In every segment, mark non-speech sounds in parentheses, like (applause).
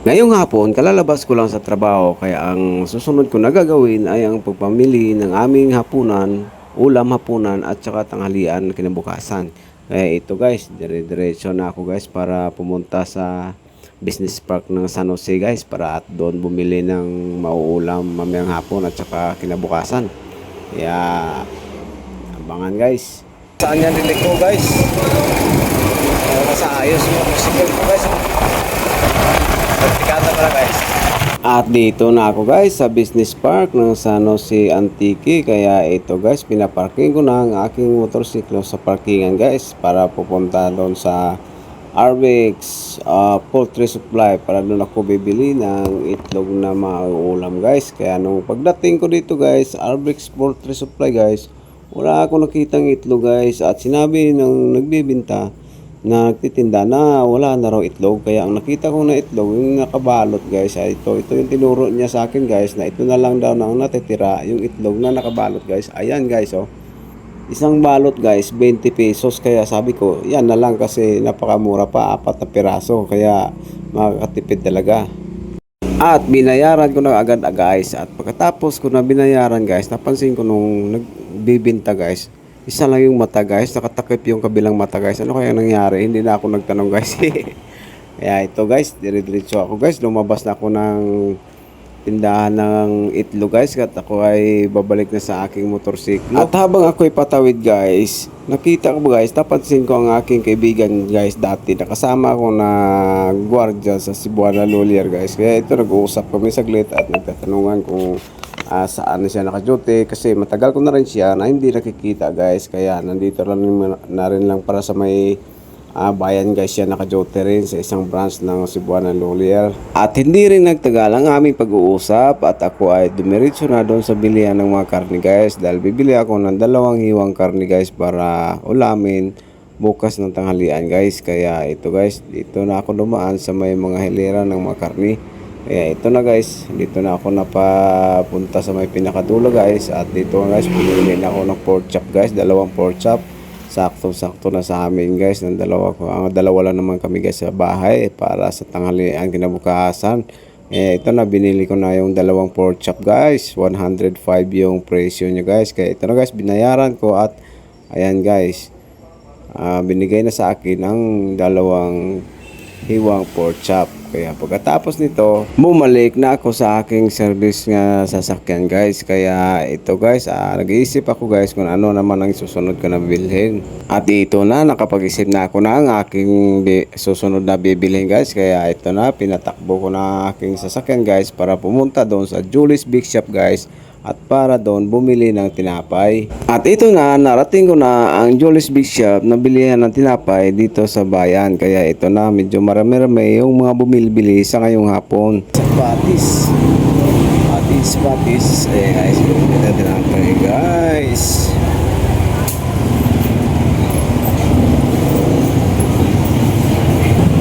Ngayong hapon, kalalabas ko lang sa trabaho kaya ang susunod ko na gagawin ay ang pagpamili ng aming hapunan, ulam hapunan at saka tanghalian kinabukasan. Kaya ito guys, dire-diretso na ako guys para pumunta sa business park ng San Jose guys para at doon bumili ng mauulam mamayang hapon at saka kinabukasan. Kaya abangan guys. Saan yan niliko guys? Kaya sa ayos mo, musical ko guys. Praktikada pala guys. At dito na ako guys sa business park ng San Jose Antique. Kaya ito guys, pinaparking ko na ang aking motorsiklo sa parkingan guys para pupunta doon sa Arbex uh, Poultry Supply para doon ako bibili ng itlog na mauulam guys. Kaya nung pagdating ko dito guys, Arbex Poultry Supply guys, wala ako nakitang itlog guys. At sinabi ng nagbibinta, na nagtitinda na wala na raw itlog. Kaya ang nakita ko na itlog yung nakabalot guys ay ito ito yung tinuro niya sa akin guys na ito na lang daw na ang natitira yung itlog na nakabalot guys. Ayan guys oh. Isang balot guys 20 pesos. Kaya sabi ko yan na lang kasi napakamura pa apat na piraso. Kaya makakatipid talaga. At binayaran ko na agad ah, guys. At pagkatapos ko na binayaran guys napansin ko nung nagbibinta guys isa lang yung mata guys. Nakatakip yung kabilang mata guys. Ano kaya nangyari? Hindi na ako nagtanong guys. (laughs) Kaya ito guys. Dire-diretso ako guys. Lumabas na ako ng tindahan ng itlog guys. At ako ay babalik na sa aking motorsiklo. At habang ako ay patawid guys nakita ko guys napansin ko ang aking kaibigan guys dati. Nakasama ko na gwardiya sa Cebuana Lolier guys. Kaya ito nag-uusap kami saglit at nagtatanungan kung ah, saan na siya naka-duty kasi matagal ko na rin siya na hindi nakikita guys. Kaya nandito lang na rin lang para sa may ah, bayan guys. Siya naka-duty rin sa isang branch ng Cebuana Lolier. At hindi rin nagtagal ang aming pag-uusap at ako ay dumiretso na doon sa bilihan ng mga karne guys. Dahil bibili ako ng dalawang hiwang karne guys para ulamin bukas ng tanghalian guys. Kaya ito guys dito na ako dumaan sa may mga hilera ng mga karne kaya ito na guys, dito na ako napapunta sa may pinakadulo guys. At dito guys, pinili na ako ng pork chop guys, dalawang pork chop. Sakto-sakto na sa amin guys. Ng dalawa ang dalawa lang naman kami guys sa bahay para sa tanghalian kinabukasan. Eh ito na binili ko na yung dalawang pork chop guys. 105 yung presyo niya guys. Kaya ito na guys binayaran ko at ayan guys ah, binigay na sa akin ang dalawang hiwang pork chop. Kaya pagkatapos nito, bumalik na ako sa aking service nga sasakyan guys. Kaya ito guys, ah, nag-iisip ako guys kung ano naman ang susunod ko na bibilhin. At ito na, nakapag-isip na ako na ang aking susunod na bibilhin guys. Kaya ito na, pinatakbo ko na aking sasakyan guys para pumunta doon sa Julie's Big Shop guys at para doon bumili ng tinapay. At ito na, narating ko na ang Julie's Big Shop na bilihan ng tinapay dito sa bayan. Kaya ito na, medyo marami-rami yung mga bumilbili sa ngayong hapon. Sa patis. Patis, patis. Eh guys, bumili na tinapay guys.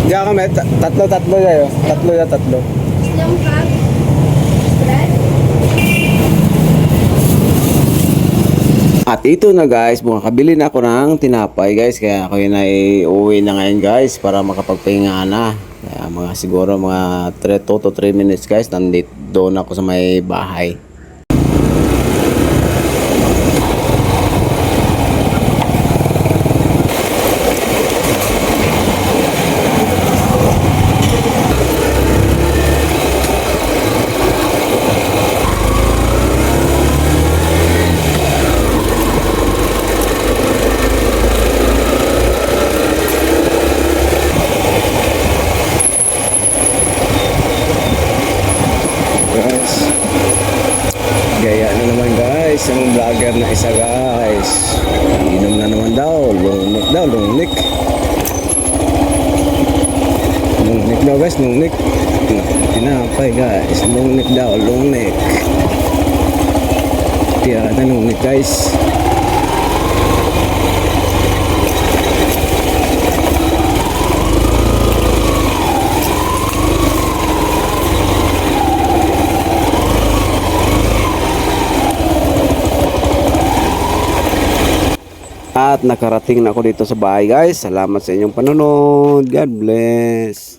Diyan kami, tatlo, tatlo kayo. Tatlo ya, tatlo. Ilang pack? Brad? At ito na guys, makakabili na ako ng tinapay guys. Kaya ako yun ay uwi na ngayon guys para makapagpahinga na. Kaya mga siguro mga 3 2 to 3 minutes guys. Nandito doon ako sa may bahay. Guys. Gaya na naman guys, ang vlogger na isa guys. Inom na naman daw, lungnik daw, lungnik. Lungnik daw guys, lungnik. Tinapay guys, lungnik daw, lungnik. Tira na lungnik guys. At nakarating na ako dito sa bahay guys. Salamat sa inyong panonood. God bless.